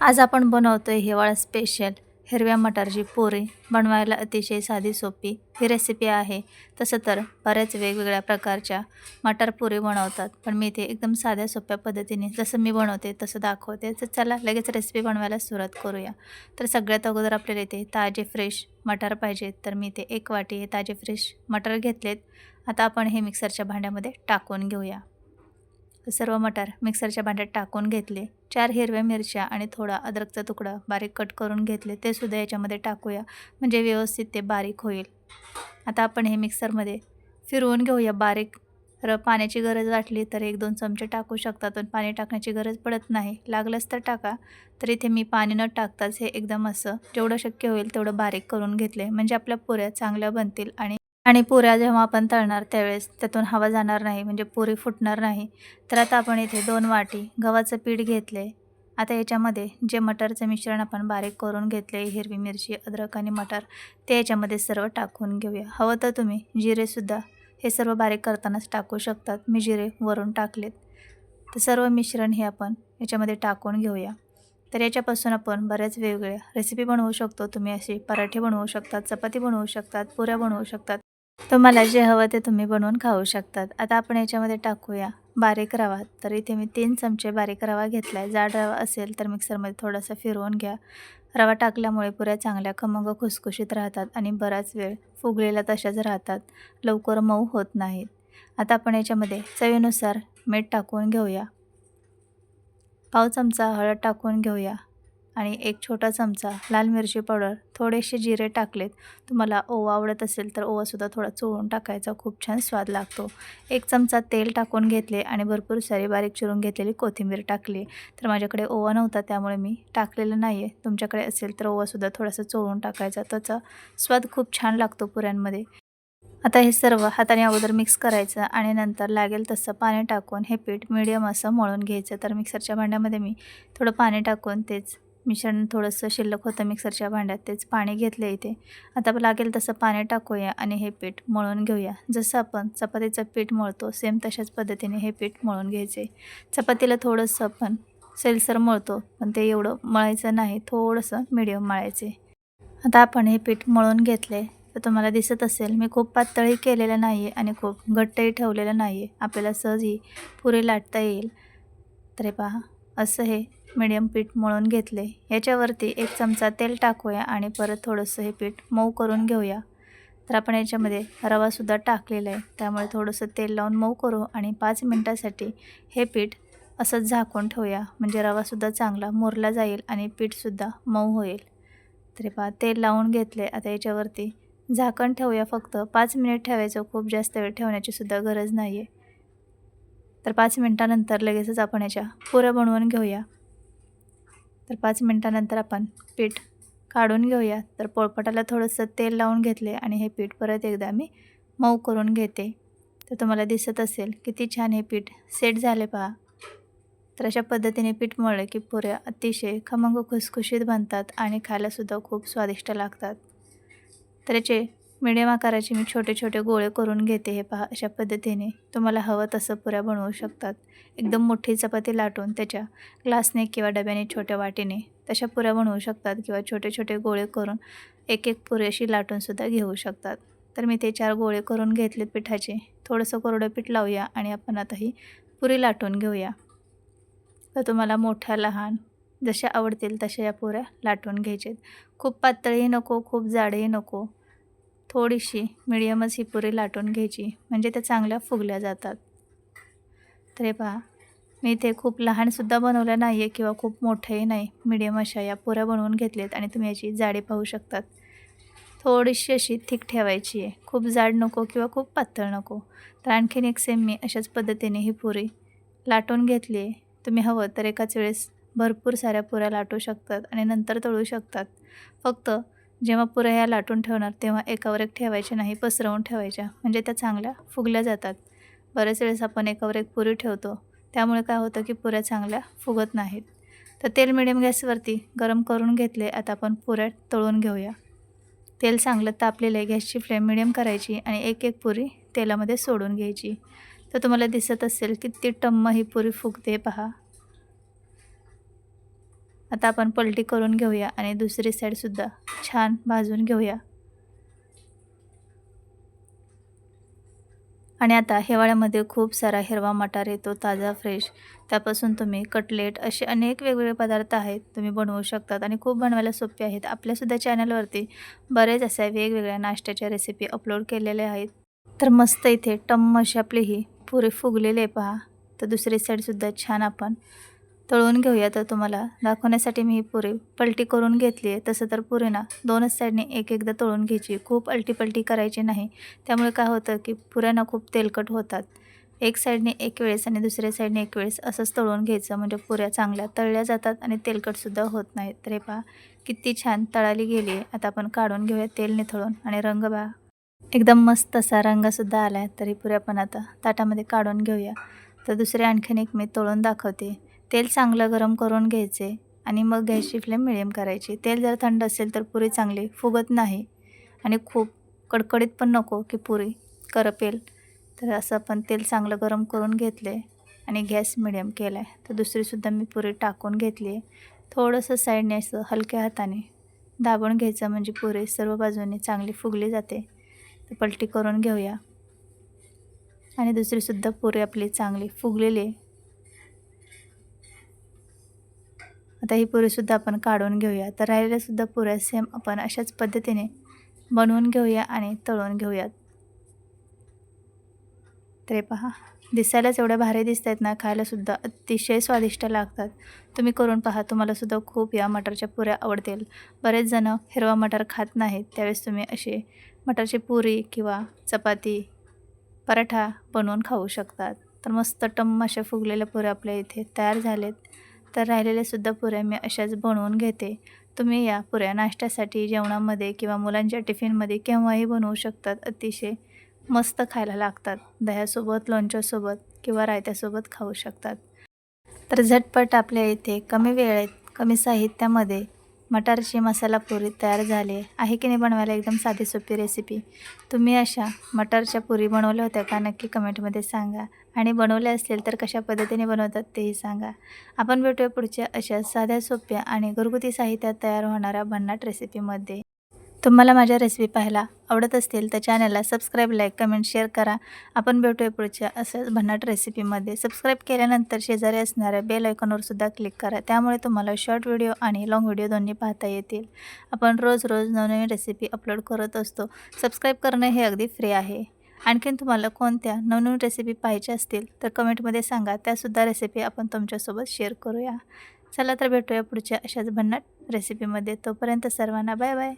आज आपण बनवतोय हिवाळा स्पेशल हिरव्या मटारची पोळी बनवायला अतिशय साधी सोपी ही रेसिपी आहे. तसं तर बऱ्याच वेगवेगळ्या प्रकारच्या मटार पुरी बनवतात पण मी ते एकदम साध्या सोप्या पद्धतीने जसं मी बनवते तसं दाखवते. तर चला लगेच रेसिपी बनवायला सुरुवात करूया. तर सगळ्यात अगोदर आपल्याला इथे ताजे फ्रेश मटार पाहिजेत. तर मी ते एक वाटी हे ताजे फ्रेश मटार घेतलेत. आता आपण हे मिक्सरच्या भांड्यामध्ये टाकून घेऊया. सर्व मटार मिक्सरच्या भांड्यात टाकून घेतले. चार हिरव्या मिरच्या आणि थोडा अद्रकचा तुकडा बारीक कट करून घेतले. ते सुद्धा याच्यामध्ये टाकूया म्हणजे व्यवस्थित ते बारीक होईल. आता आपण हे मिक्सरमध्ये फिरवून घेऊया. बारीक र पाण्याची गरज वाटली तर एक दोन चमचे टाकू शकता पण पाणी टाकण्याची गरज पडत नाही. लागलंच तर टाका तर इथे मी पाणी न टाकताच हे एकदम असं जेवढं शक्य होईल तेवढं बारीक करून घेतले. म्हणजे आपल्या पुऱ्या चांगल्या बनतील आणि आणि पुऱ्या जेव्हा आपण तळणार त्यावेळेस त्यातून हवा जाणार नाही म्हणजे पुरी फुटणार नाही. तर आता आपण इथे दोन वाटी गव्हाचं पीठ घेतले. आता याच्यामध्ये जे मटरचं मिश्रण आपण बारीक करून घेतले हिरवी मिरची अद्रक आणि मटर ते याच्यामध्ये सर्व टाकून घेऊया. हवं तर तुम्ही जिरेसुद्धा हे सर्व बारीक करतानाच टाकू शकतात. मी जिरे वरून टाकलेत. तर सर्व मिश्रण हे आपण याच्यामध्ये टाकून घेऊया. तर याच्यापासून आपण बऱ्याच वेगवेगळ्या रेसिपी बनवू शकतो. तुम्ही अशी पराठे बनवू शकतात चपाती बनवू शकतात पुऱ्या बनवू शकतात. तुम्हाला जे हवं ते तुम्ही बनवून खाऊ शकतात. आता आपण याच्यामध्ये टाकूया बारीक रवा. तर इथे मी तीन चमचे बारीक रवा घेतला आहे जाड रवा असेल तर मिक्सरमध्ये थोडासा फिरवून घ्या. रवा टाकल्यामुळे पुऱ्या चांगल्या खमंग खुसखुशीत राहतात आणि बराच वेळ फुगलेल्या तशाच राहतात. लवकर मऊ होत नाहीत. आता आपण याच्यामध्ये चवीनुसार मीठ टाकून घेऊया. पाव चमचा हळद टाकून घेऊया. आणि एक छोटा चमचा लाल मिरची पावडर थोडेसे जिरे टाकलेत. तुम्हाला ओवा आवडत असेल तर ओवासुद्धा थोडा चोळून टाकायचा. खूप छान स्वाद लागतो. एक चमचा तेल टाकून घेतले आणि भरपूर सारी बारीक चिरून घेतलेली कोथिंबीर टाकली. तर माझ्याकडे ओवा नव्हता त्यामुळे मी टाकलेलं नाही आहे तुमच्याकडे असेल तर ओवासुद्धा थोडासा चोळून टाकायचा. त्याचा स्वाद खूप छान लागतो पुऱ्यांमध्ये. आता हे सर्व हाताने अगोदर मिक्स करायचं आणि नंतर लागेल तसं पाणी टाकून हे पीठ मिडियम असं मळून घ्यायचं. तर मिक्सरच्या भांड्यामध्ये मी थोडं पाणी टाकून तेच मिश्रण थोडंसं शिल्लक होतं मिक्सरच्या भांड्यात तेच पाणी घेतलं इथे. आता लागेल तसं पाणी टाकूया आणि हे पीठ मळून घेऊया. जसं आपण चपातीचं पीठ मळतो सेम तशाच पद्धतीने हे पीठ मळून घ्यायचे. चपातीला थोडंसं आपण सेलसर मळतो पण ते एवढं मळायचं नाही थोडंसं मिडियम मळायचे. आता आपण हे पीठ मळून घेतले तर तुम्हाला दिसत असेल मी खूप पातळही केलेलं नाही आहे आणि खूप घट्टही ठेवलेलं नाही आहे आपल्याला सहजही पुरे लाटता येईल. तर पहा असं हे मिडियम पीठ मळून घेतले. याच्यावरती एक चमचा तेल टाकूया आणि परत थोडंसं हे पीठ मऊ करून घेऊया. तर आपण याच्यामध्ये रवासुद्धा टाकलेला आहे. त्यामुळे थोडंसं तेल लावून मऊ करू आणि पाच मिनटासाठी हे पीठ असंच झाकून ठेवूया. म्हणजे रवासुद्धा चांगला मुरला जाईल आणि पीठसुद्धा मऊ होईल. तरी पहा तेल लावून घेतले. आता याच्यावरती झाकण ठेवूया फक्त. पाच मिनिट ठेवायचं. खूप जास्त वेळ ठेवण्याची सुद्धा गरज नाही आहे तर पाच मिनटानंतर लगेचच आपण याच्या पुऱ्या बनवून घेऊया. तर पाच मिनटानंतर आपण पीठ काढून घेऊया. तर पोळपटाला थोडंसं तेल लावून घेतले आणि हे पीठ परत एकदा मी मऊ करून घेते. तर तुम्हाला दिसत असेल किती छान हे पीठ सेट झाले पहा. तर अशा पद्धतीने पीठ मळले की पुऱ्या अतिशय खमंग खुसखुशीत बनतात आणि खायलासुद्धा खूप स्वादिष्ट लागतात. तर याचे मिडियम आकाराचे मी छोटे छोटे गोळे करून घेते हे पहा अशा पद्धतीने. तुम्हाला हवं तसं पुऱ्या बनवू शकतात. एकदम मोठी चपाती लाटून त्याच्या ग्लासने किंवा डब्याने छोट्या वाटीने तशा पुऱ्या बनवू शकतात किंवा छोटे छोटे गोळे करून एक एक पुरी अशी लाटूनसुद्धा घेऊ शकतात. तर मी ते चार गोळे करून घेतलेत पिठाचे. थोडंसं कोरडं पीठ लावूया आणि आपण आता ही पुरी लाटून घेऊया. तर तुम्हाला मोठ्या लहान जशा आवडतील तशा या पुऱ्या लाटून घ्यायच्यात खूप पातळही नको खूप जाडही नको. थोडीशी मिडियमच ही पुरी लाटून घ्यायची. म्हणजे त्या चांगल्या फुगल्या जातात. तर हे पहा मी इथे खूप लहानसुद्धा बनवलं नाही आहे किंवा खूप मोठंही नाही. मिडियम अशा या पुऱ्या बनवून घेतल्यात आणि तुम्ही याची जाडी पाहू शकतात. थोडीशी अशी थिक ठेवायची आहे. खूप जाड नको किंवा खूप पातळ नको. तर आणखीन एक सेम मी अशाच पद्धतीने ही पुरी लाटून घेतली आहे. तुम्ही हवं तर एकाच वेळेस भरपूर साऱ्या पुऱ्या लाटू शकतात आणि नंतर तळू शकतात. फक्त जेव्हा पुऱ्या ह्या लाटून ठेवणार तेव्हा एकावर एक ठेवायच्या नाही पसरवून ठेवायच्या. म्हणजे त्या चांगल्या फुगल्या जातात. बऱ्याच वेळेस आपण एकावर एक पुरी ठेवतो. त्यामुळे काय होतं की पुऱ्या चांगल्या फुगत नाहीत. तर तेल मिडियम गॅसवरती गरम करून घेतले आता आपण पुऱ्या तळून घेऊया. तेल चांगलं तापलेलं आहे गॅसची फ्लेम मिडियम करायची आणि एक एक पुरी तेलामध्ये सोडून घ्यायची. तर तुम्हाला दिसत असेल की ती टम्म ही पुरी फुगते पहा. आता आपण पलटी करून घेऊया आणि दुसरी साईडसुद्धा छान भाजून घेऊया. आणि आता हिवाळ्यामध्ये खूप सारा हिरवा मटार येतो ताजा फ्रेश त्यापासून तुम्ही कटलेट असे अनेक वेगवेगळे पदार्थ आहेत तुम्ही बनवू शकतात आणि खूप बनवायला सोपे आहेत. आपल्यासुद्धा चॅनलवरती बरेच अशा वेगवेगळ्या नाश्त्याच्या रेसिपी अपलोड केलेल्या आहेत. तर मस्त इथे टम्म अशी आपली ही पुरे फुगलेले आहे पहा. तर दुसरी साईडसुद्धा छान आपण तळून घेऊया तर तुम्हाला. दाखवण्यासाठी मी ही पुरी पलटी करून घेतली आहे. तसं तर पुरी ना दोनच साईडने एक एकदा तळून घ्यायची. खूप अलटी पलटी करायची नाही. त्यामुळे काय होतं की पुऱ्यांना खूप तेलकट होतात. एक साईडने एक वेळेस आणि दुसऱ्या साईडने एक वेळेस असंच तळून घ्यायचं. म्हणजे पुऱ्या चांगल्या तळल्या जातात आणि तेलकटसुद्धा होत नाहीत. तर हे पहा किती छान तळाली गेली आहे. आता आपण काढून घेऊया तेल निथळून आणि रंग बा एकदम मस्त असा रंगसुद्धा आला आहे तरी पुऱ्या पण आता ताटामध्ये काढून घेऊया. तर दुसरे आणखीन एक मी तळून दाखवते. तेल चांगलं गरम करून घ्यायचे आणि मग गॅसची फ्लेम मिडियम करायची. तेल जर थंड असेल तर पुरी चांगली फुगत नाही आणि खूप कडकडीत पण नको की पुरी करपेल. तर असं आपण तेल चांगलं गरम करून घेतले आणि गॅस मिडियम केला. आहे तर दुसरीसुद्धा मी पुरी टाकून घेतली. आहे थोडंसं साईडने असं हलक्या हाताने दाबून घ्यायचं म्हणजे पुरी सर्व बाजूने चांगली फुगली जाते. तर पलटी करून घेऊया. आणि दुसरीसुद्धा पुरी आपली चांगली फुगलेली आता ही पुरीसुद्धा आपण काढून घेऊया. तर राहिलेल्यासुद्धा पुऱ्या सेम आपण अशाच पद्धतीने बनवून घेऊया आणि तळून घेऊयात. तर पहा दिसायलाच एवढ्या भारी दिसत आहेत ना खायलासुद्धा अतिशय स्वादिष्ट लागतात. तुम्ही करून पहा तुम्हालासुद्धा खूप या मटरच्या पुऱ्या आवडतील. बरेच जणं हिरवा मटर खात नाहीत त्यावेळेस तुम्ही असे मटरची पुरी किंवा चपाती पराठा बनवून खाऊ शकतात. तर मस्त टम्म अशा फुगलेल्या पुऱ्या आपल्या इथे तयार झालेत. तर राहिलेल्यासुद्धा पुऱ्या मी अशाच बनवून घेते. तुम्ही या पुऱ्या नाश्त्यासाठी जेवणामध्ये किंवा मुलांच्या टिफिनमध्ये केव्हाही बनवू शकतात. अतिशय मस्त खायला लागतात. दह्यासोबत लोणच्यासोबत किंवा रायत्यासोबत खाऊ शकतात. तर झटपट आपल्या इथे कमी वेळेत कमी साहित्यामध्ये मटारची मसाला पुरी तयार झाली आहे की नाही बनवायला एकदम साधी सोपी रेसिपी तुम्ही अशा मटारच्या पुरी बनवल्या होत्या का? नक्की कमेंटमध्ये सांगा. आणि बनवल्या असतील तर कशा पद्धतीने बनवतात तेही सांगा. आपण भेटूया पुढच्या अशा साध्या सोप्या आणि घरगुती साहित्यात तयार होणाऱ्या भन्नाट रेसिपीमध्ये तुम्हाला माझ्या रेसिपी पाहायला आवडत असतील तर चॅनलला सबस्क्राईब लाईक कमेंट शेअर करा. आपण भेटूया पुढच्या असंच भन्नाट रेसिपीमध्ये सबस्क्राईब केल्यानंतर शेजारी असणाऱ्या बेल आयकॉनवर सुद्धा क्लिक करा. त्यामुळे तुम्हाला शॉर्ट व्हिडिओ आणि लाँग व्हिडिओ दोन्ही पाहता येतील. आपण रोज रोज नवनवीन रेसिपी अपलोड करत असतो. सबस्क्राईब करणं हे अगदी फ्री आहे. आणखीन तुम्हाला कोणत्या नवनवीन रेसिपी पाहिजे असतील तर कमेंटमध्ये सांगा. त्यासुद्धा रेसिपी आपण तुमच्यासोबत शेअर करूया. चला तर भेटूया पुढच्या अशाच भन्नाट रेसिपीमध्ये तोपर्यंत सर्वांना बाय बाय